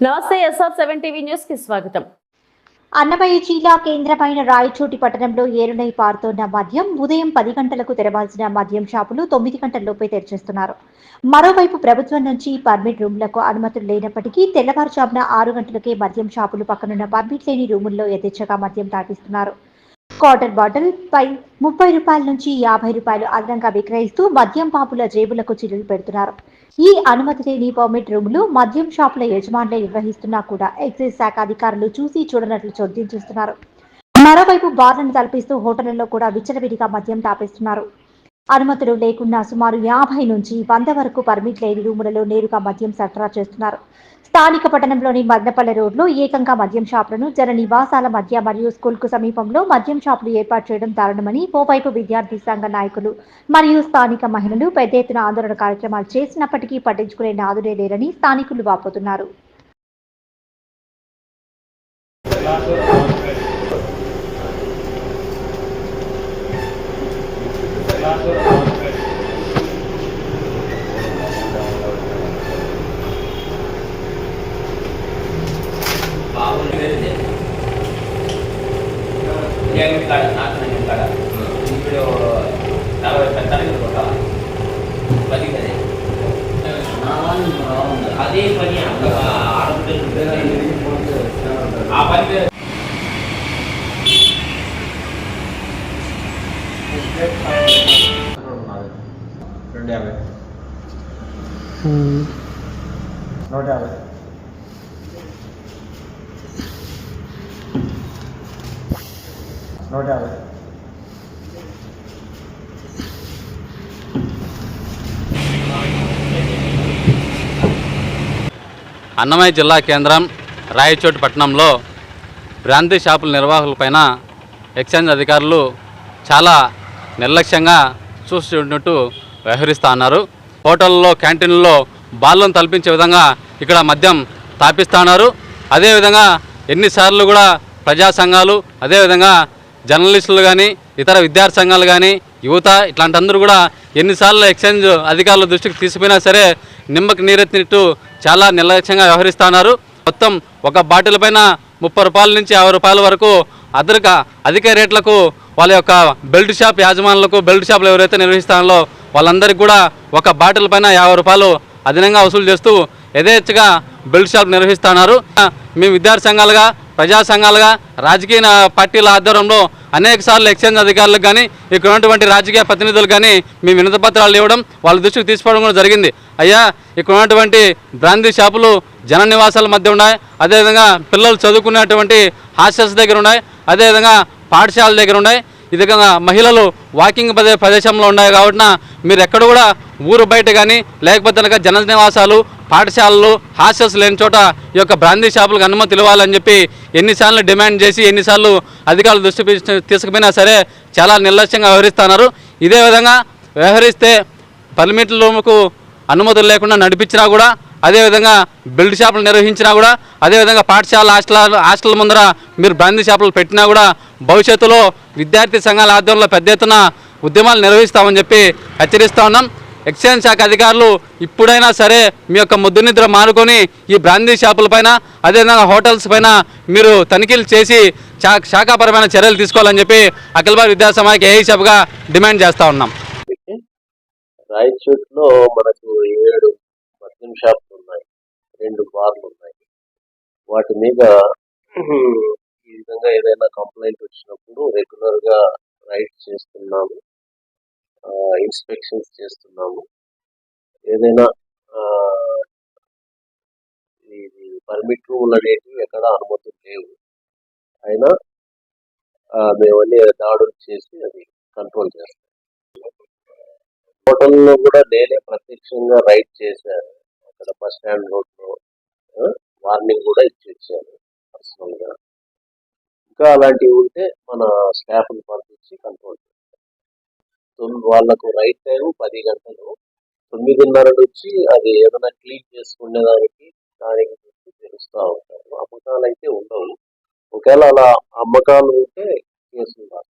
నమస్తే SR seven TV న్యూస్కి స్వాగతం. అన్నమయ్య జిల్లా కేంద్రమైన రాయచోటి పట్టణంలో ఏరునై పారుతోన్న మద్యం ఉదయం పది గంటలకు తెరవాల్సిన మద్యం షాపులు తొమ్మిది గంటల్లోపే తెరిచేస్తున్నారు. మరోవైపు ప్రభుత్వం నుంచి పర్మిట్ రూములకు అనుమతులు లేనప్పటికీ తెల్లవారుజామున ఆరు గంటలకే మద్యం షాపులు పక్కనున్న పర్మిట్ లేని రూముల్లో యథేచ్ఛగా మద్యం తాగిస్తున్నారు క్వార్టర్ బాటిల్ పై ముప్పై రూపాయల నుంచి యాభై రూపాయలు అదనంగా విక్రయిస్తూ మద్యం పాపుల జేబులకు చిల్లులు పెడుతున్నారు. ఈ అనుమతి లేని పర్మిట్ రూములు మద్యం షాపుల యజమానులే నిర్వహిస్తున్నా కూడా ఎక్సైజ్ శాఖ అధికారులు చూసి చూడనట్లు చోద్యం చేస్తున్నారు. మరోవైపు బార్లను తలపిస్తూ హోటళ్ళలో కూడా విచ్చలవిడిగా మద్యం తాపేస్తున్నారు. అనుమతులు లేకుండా సుమారు యాభై నుంచి వంద వరకు పర్మిట్ లేని రూములలో నేరుగా మద్యం సరఫరా చేస్తున్నారు. స్థానిక పట్టణంలోని మదనపల్లె రోడ్లో ఏకంగా మద్యం షాపులను జన నివాసాల మధ్య మరియు స్కూల్కు సమీపంలో మద్యం షాపులు ఏర్పాటు చేయడం దారుణమని ఓవైపు విద్యార్థి సంఘ నాయకులు మరియు స్థానిక మహిళలు పెద్ద ఎత్తున ఆందోళన కార్యక్రమాలు చేసినప్పటికీ పట్టించుకునే నాదుడే లేరని స్థానికులు వాపోతున్నారు. కాడ నాకు కాడ ఇప్పుడు నలభై పెద్దానికి కొట్టాల పది కదే అదే పని అక్కడ ఆడపిల్లలు ఆ పని మీద రెండు యాభై నూట యాభై నూట యాభై. అన్నమయ్య జిల్లా కేంద్రం రాయచోటి పట్టణంలో బ్రాంతి షాపుల నిర్వాహకులపైన ఎక్స్చేంజ్ అధికారులు చాలా నిర్లక్ష్యంగా చూస్తున్నట్టు వ్యవహరిస్తూ ఉన్నారు. హోటల్లో క్యాంటీన్లలో బాల్లను తలపించే విధంగా ఇక్కడ మద్యం తాపిస్తూ ఉన్నారు. అదేవిధంగా ఎన్నిసార్లు కూడా ప్రజా సంఘాలు అదేవిధంగా జర్నలిస్టులు కానీ ఇతర విద్యార్థి సంఘాలు కానీ యువత ఇట్లాంటి అందరూ కూడా ఎన్నిసార్లు ఎక్స్చేంజ్ అధికారుల దృష్టికి తీసుకుపోయినా సరే నిమ్మకి నీరెత్తినట్టు చాలా నిర్లక్ష్యంగా వ్యవహరిస్తున్నారు. మొత్తం ఒక బాటిల్ పైన ముప్పై రూపాయల నుంచి యాభై రూపాయల వరకు అదనక అధిక రేట్లకు వాళ్ళ యొక్క బెల్ట్ షాప్ యాజమానులకు బెల్ట్ షాపులు ఎవరైతే నిర్వహిస్తారో వాళ్ళందరికీ కూడా ఒక బాటిల్ పైన యాభై రూపాయలు అదనంగా వసూలు చేస్తూ యథేచ్ఛగా బెల్ట్ షాప్ నిర్వహిస్తున్నారు. మేము విద్యార్థి సంఘాలుగా ప్రజా సంఘాలుగా రాజకీయ పార్టీల ఆధ్వర్యంలో అనేక సార్లు ఎక్స్చేంజ్ అధికారులకు కానీ ఇక్కడ ఉన్నటువంటి రాజకీయ ప్రతినిధులు కానీ మేము వినతపత్రాలు ఇవ్వడం వాళ్ళ దృష్టికి తీసుకోవడం కూడా జరిగింది. అయ్యా ఇక్కడ ఉన్నటువంటి బ్రాందీ షాపులు జన నివాసాల మధ్య ఉన్నాయి. అదేవిధంగా పిల్లలు చదువుకునేటువంటి హాస్టల్స్ దగ్గర ఉన్నాయి. అదేవిధంగా పాఠశాల దగ్గర ఉన్నాయి. ఇదిగా మహిళలు వాకింగ్ ప్రదే ప్రదేశంలో ఉన్నాయి కాబట్టి మీరు ఎక్కడ కూడా ఊరు బయట కానీ లేకపోతే కనుక జన నివాసాలు పాఠశాలలు హాస్టల్స్ లేని చోట ఈ యొక్క బ్రాందీ షాపులకు అనుమతి ఇవ్వాలని చెప్పి ఎన్నిసార్లు డిమాండ్ చేసి ఎన్నిసార్లు అధికారులు దృష్టి తీసుకుపోయినా సరే చాలా నిర్లక్ష్యంగా వ్యవహరిస్తున్నారు. ఇదే విధంగా వ్యవహరిస్తే పర్మిట్ల రూముకు అనుమతులు లేకుండా నడిపించినా కూడా అదేవిధంగా బిల్డ్ షాపులు నిర్వహించినా కూడా అదేవిధంగా పాఠశాల హాస్టల్ హాస్టల్ ముందర మీరు బ్రాందీ షాపులు పెట్టినా కూడా భవిష్యత్తులో విద్యార్థి సంఘాల ఆధ్వర్యంలో పెద్ద ఎత్తున ఉద్యమాలు నిర్వహిస్తామని చెప్పి హెచ్చరిస్తా ఉన్నాం. ఎక్సైజ్ శాఖ అధికారులు ఇప్పుడైనా సరే మీ యొక్క ముద్దు నిద్ర మానుకొని ఈ బ్రాందీ షాపుల పైన అదేవిధంగా హోటల్స్ పైన మీరు తనిఖీలు చేసి శాఖాపరమైన చర్యలు తీసుకోవాలని చెప్పి అఖిల భారత విద్యా సమాఖ్య ఏఐసబ్గా డిమాండ్ చేస్తూ ఉన్నాం. రాయచూట్లో మనకు ఏడు మద్యం షాపులు ఉన్నాయి. రెండు బార్లు ఉన్నాయి. వాటి మీద ఈ విధంగా ఏదైనా కంప్లైంట్ వచ్చినప్పుడు రెగ్యులర్గా చేస్తున్నాము. ఇన్స్పెక్షన్స్ చేస్తున్నాము. ఏదైనా ఇది పర్మిట్ రూల్ అనేటివి ఎక్కడ అనుమతులు లేవు. అయినా మేము అన్ని దాడులు చేసి అది కంట్రోల్ చేస్తాం. హోటల్లో కూడా నేనే ప్రత్యక్షంగా రైడ్ చేశాను. అక్కడ బస్ స్టాండ్ రోడ్లో వార్నింగ్ కూడా ఇచ్చి వచ్చాను పర్సనల్గా ఇంకా అలాంటివి ఉంటే మన స్టాఫ్ని పంపించి కంట్రోల్ చేస్తాం. వాళ్ళకు రైట్ టైం పది గంటలు. తొమ్మిదిన్నర నుంచి అది ఏదైనా క్లీన్ చేసుకునే దానికి దానికి గురించి తెలుస్తూ ఉంటారు. అమ్మకాలు అయితే ఉండవు. ఒకవేళ అలా అమ్మకాలు ఉంటే కేసులు రాస్తారు